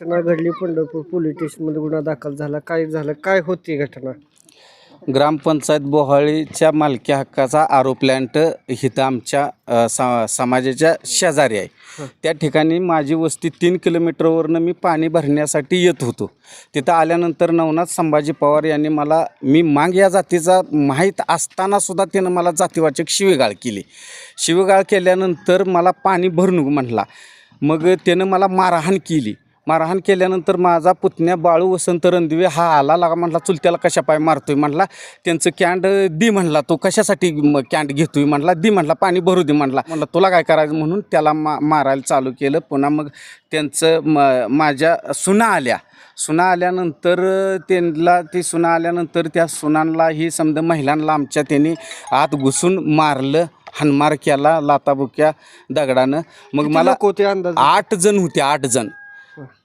घटना घडली पंढरपूर पोलीस स्टेशनमध्ये गुन्हा दाखल झाला. काय झालं? काय होती घटना? ग्रामपंचायत बोहाळीच्या मालकी हक्काचा आरो प्लॅन्ट इथं आमच्या अ, सा समाजाच्या शेजारी आहे. त्या ठिकाणी माझी वस्ती तीन किलोमीटरवरनं मी पाणी भरण्यासाठी येत होतो. तिथं आल्यानंतर नवनाथ संभाजी पवार यांनी मला मी मांग या जातीचा माहीत असतानासुद्धा त्यानं मला जातीवाचक शिवीगाळ केली. शिवीगाळ केल्यानंतर मला पाणी भरून म्हटला मग त्यानं मला मारहाण केली. मारहाण केल्यानंतर माझा पुतण्या बाळू वसंत रणदिवे हा आला. लागा म्हटला चुलत्याला कशा पाय मारतोय? म्हटला त्यांचं कॅन्ड दी म्हणला तो कशासाठी कॅन्ड घेतोय? म्हटला दी म्हटला पाणी भरू दे म्हटला म्हणला तुला काय करायचं? म्हणून त्याला मा मारायला चालू केलं. पुन्हा मग त्यांचं म माझ्या सुना आल्या. सुना आल्यानंतर त्यांना ती सुना आल्यानंतर त्या सुनांना ही समजा महिलांना आमच्या त्यांनी आत घुसून मारलं. हानमार केला लाताबुक्या दगडानं. मग किती मला लोक होते अंदाज? आठ जण होते आठ जण.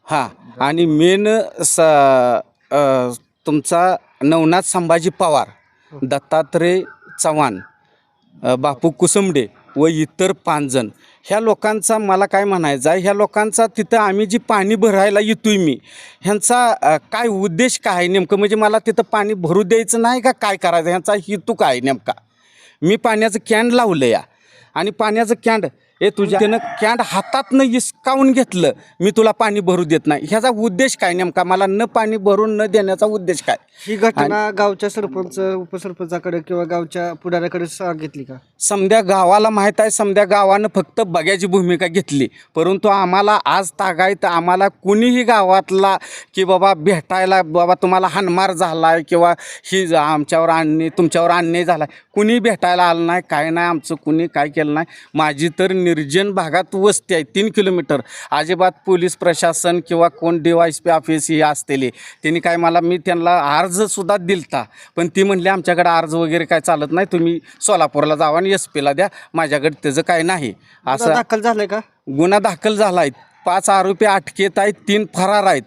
हां आणि मेन स अ, तुमचा नवनाथ संभाजी पवार दत्तात्रय चव्हाण अ, बापू कुसुंबडे व इतर पाच जण ह्या लोकांचा मला काय म्हणायचं आहे ह्या लोकांचा तिथं आम्ही जी पाणी भरायला येतोय मी ह्यांचा अ, काय उद्देश काय आहे नेमकं? म्हणजे मला तिथं पाणी भरू द्यायचं नाही का? काय करायचं? ह्यांचा हेतू काय आहे नेमका? मी पाण्याचं कॅन लावलं या. आणि पाण्याचं कॅन्ड हे तुझ्या त्यानं कॅन्ड हातातनं इसकावून घेतलं मी तुला पाणी भरू देत नाही. ह्याचा उद्देश काय नेमका? मला न पाणी भरून न देण्याचा उद्देश काय? ही घटना गावच्या सरपंच उपसरपंचाकडे किंवा गावच्या पुढाऱ्याकडे सांगितली का? समद्या गावाला माहीत आहे समद्या गावानं फक्त बघ्याची भूमिका घेतली. परंतु आम्हाला आज तागायत आम्हाला कुणीही गावातला की बाबा भेटायला बाबा तुम्हाला हानमार झाला आहे किंवा ही आमच्यावर अन्याय तुमच्यावर अन्याय झाला कुणी भेटायला आलं नाही काय नाही आमचं कुणी काय केलं नाही. माझी तर निर्जन भागात वस्ती आहे. तीन किलोमीटर. अजिबात पोलीस प्रशासन किंवा कोण D Y S P office ही असलेली त्यांनी काय मला मी त्यांना अर्जसुद्धा दिलता. पण ती म्हणली आमच्याकडे अर्ज वगैरे काय चालत नाही. तुम्ही सोलापूरला जावा आणि एस पीला द्या. माझ्याकडे त्याचं काय नाही. असं दाखल झालाय का? गुन्हा दाखल झाला आहे पाच आरोपी अटकेत आहेत. तीन फरार आहेत.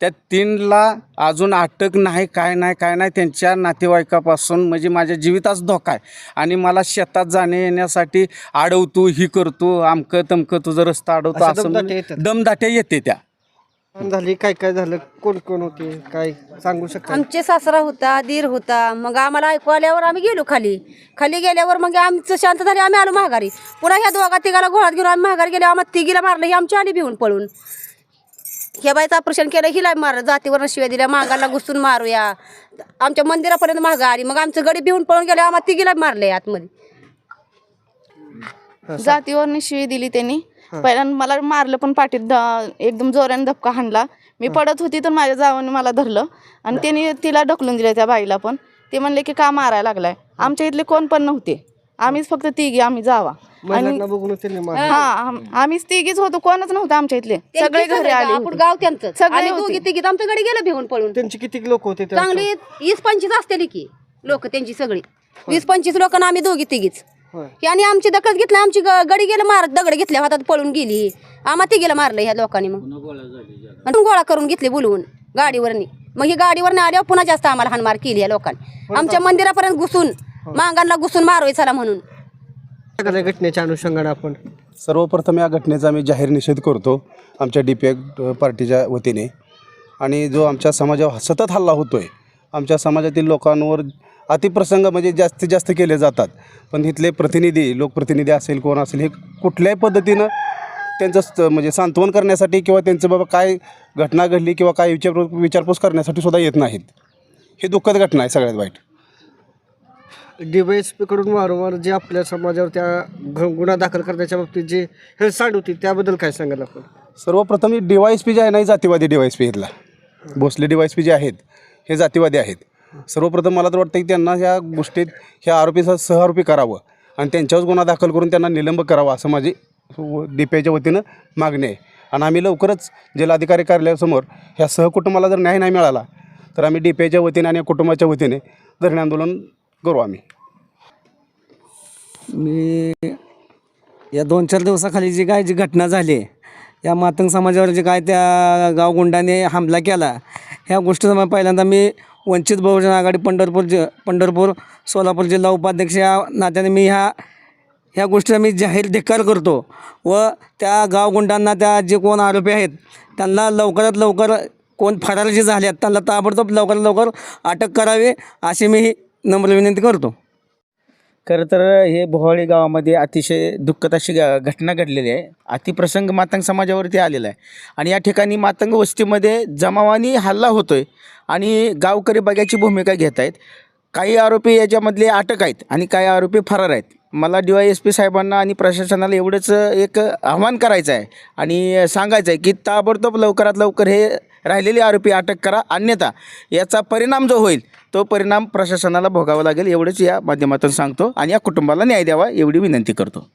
त्या तीनला अजून अटक नाही काय नाही काय नाही. त्यांच्या नातेवाईकापासून म्हणजे माझ्या जीविताच धोका आहे. आणि मला शेतात जाणे येण्यासाठी अडवतो ही करतो आमकं तमकं तुझं रस्ता अडवतो अशा असं दमदाट्या येतात? दमदाट्या येते त्या. झाली? काय काय झालं? कोण कोण होते? काय सांगू शकता? आमचे सासरा होता दीर होता. मग आम्हाला ऐकू आल्यावर आम्ही गेलो खाली. खाली गेल्यावर मग आमचं शांत झाले आम्ही आलो महागारी पुन्हा ह्या दोघा तिघाला घोळात घेऊन आम्ही महागारी गेलो. आम्हाला तिघीला मारलं ही आमची आली भिवून पळून. ह्या बाईचं ऑपरेशन केलं हिला मार जातीवर शिव्या दिल्या मागाला घुसून मारूया. आमच्या मंदिरापर्यंत महागा आली मग आमचं गडी भिवून पळून गेले आम्हाला तिघीला मारले आतमध्ये. जातीवरनी शिवी दिली त्यांनी. पहिल्यांदा मला मारलं पण पाठीत द- एकदम जोराने धपका हाणला. मी पडत होती तर माझ्या जावाने मला धरलं. आणि त्यांनी तिला ढकलून दिलं त्या बाईला पण. ते म्हणले की का मारायला लागलाय? आमच्या इथले कोण पण नव्हते. आम्हीच फक्त तिघी आम्ही जावा. महिलांना बघूनच त्यांनी मार हा आम- आम्हीच तिघीच होतो. कोणच नव्हतं आमच्या इथले. सगळे घरी आले आपण होते. गाव त्यांचं सगळे. दोघी तिघीत आमचं गडी गेलं भिवून पळून. त्यांची किती लोक होते त्या चांगली वीस पंचवीस असते की लोक त्यांची सगळी. वीस पंचवीस लोकांना आम्ही दोघी तिघीच. होय. याने आमची दखल घेतली आमची ग- गडी गेलं मारत दगड घेतल्या हातात पळून गेली. आम्हा तिघीला मारलं ह्या लोकांनी मग. आणि गोळा करून घेतली बोलवून गाडीवरनी. मग ही गाडीवरनं आल्यावर पुन्हा जास्त आम्हाला हानमार केली या लोकांनी. आमच्या मंदिरापर्यंत घुसून मांगांना घुसून मारोय चला म्हणून. एखाद्या घटनेच्या अनुषंगाने आपण सर्वप्रथम या घटनेचा मी जाहीर निषेध करतो आमच्या डी पी पार्टीच्या वतीने. आणि जो आमच्या समाजावर सतत हल्ला होतो आहे आमच्या समाजातील लोकांवर अतिप्रसंग म्हणजे जास्तीत जास्त केले जातात. पण इथले प्रतिनिधी लोकप्रतिनिधी असेल कोण असेल हे कुठल्याही पद्धतीनं त्यांचं स्त- म्हणजे सांत्वन करण्यासाठी किंवा त्यांचं बाबा काय घटना घडली किंवा काय विचार विचारपूस करण्यासाठी सुद्धा येत नाहीत. ही दुःखद घटना आहे सगळ्यात वाईट. डिवाय एस पीकडून वारंवार जे आपल्या समाजावर त्या घ- गुन्हा दाखल करण्याच्या बाबतीत जे हेळसांड होती त्याबद्दल काय सांगाल आपण? सर्वप्रथम ही पी जे आहे नाही जातीवादी डी वाय पी इथला. भोसले डी पी जे आहेत हे जातीवादी आहेत. सर्वप्रथम मला तर वाटतं की त्यांना ह्या गोष्टीत ह्या आरोपीचा सहआरोपी करावं आणि त्यांच्यावर गुन्हा दाखल करून त्यांना निलंब करावा असं माझी डीपीआयच्या वतीनं मागणी आहे. आणि आम्ही लवकरच जिल्हाधिकारी कार्यालयासमोर ह्या सहकुटुंबाला जर न्याय नाही मिळाला तर आम्ही डीपीआयच्या वतीने आणि या कुटुंबाच्या वतीने धरणे आंदोलन करू आम्ही. मी या दोन चार दिवसाखाली जी काय जी घटना झाली या मातंग समाजावर जे काय त्या गावगुंडाने हमला केला ह्या गोष्टीचा मी पहिल्यांदा मी वंचित बहुजन आघाडी पंढरपूर जि पंढरपूर सोलापूर जिल्हा उपाध्यक्ष या नात्याने मी ह्या ह्या गोष्टीचा मी जाहीर धिक्कार करतो व त्या गावगुंडांना त्या जे कोण आरोपी आहेत त्यांना लवकरात लवकर कोण फरार जे झाले आहेत त्यांना ताबडतोब लवकरात लवकर अटक करावी अशी मी नम्र विनंती करतो. खरं तर हे भोवाळी गावामध्ये अतिशय दुःखद अशी ग- घटना घडलेली आहे. अतिप्रसंग मातंग समाजावरती आलेला आहे. आणि या ठिकाणी मातंग वस्तीमध्ये जमावानी हल्ला होतो आहे आणि गावकरी बघायची भूमिका घेत आहेत काही आरोपी याच्यामधले अटक आहेत आणि काही आरोपी फरार आहेत. मला डी वाय एस पी साहेबांना आणि प्रशासनाला एवढंच एक आव्हान करायचं आहे आणि सांगायचं आहे की ताबडतोब लवकरात लवकर हे राहिलेले आरोपी अटक करा अन्यथा याचा परिणाम जो होईल तो परिणाम प्रशासनाला भोगावा लागेल एवढंच या माध्यमातून सांगतो आणि या कुटुंबाला न्याय द्यावा एवढी विनंती करतो.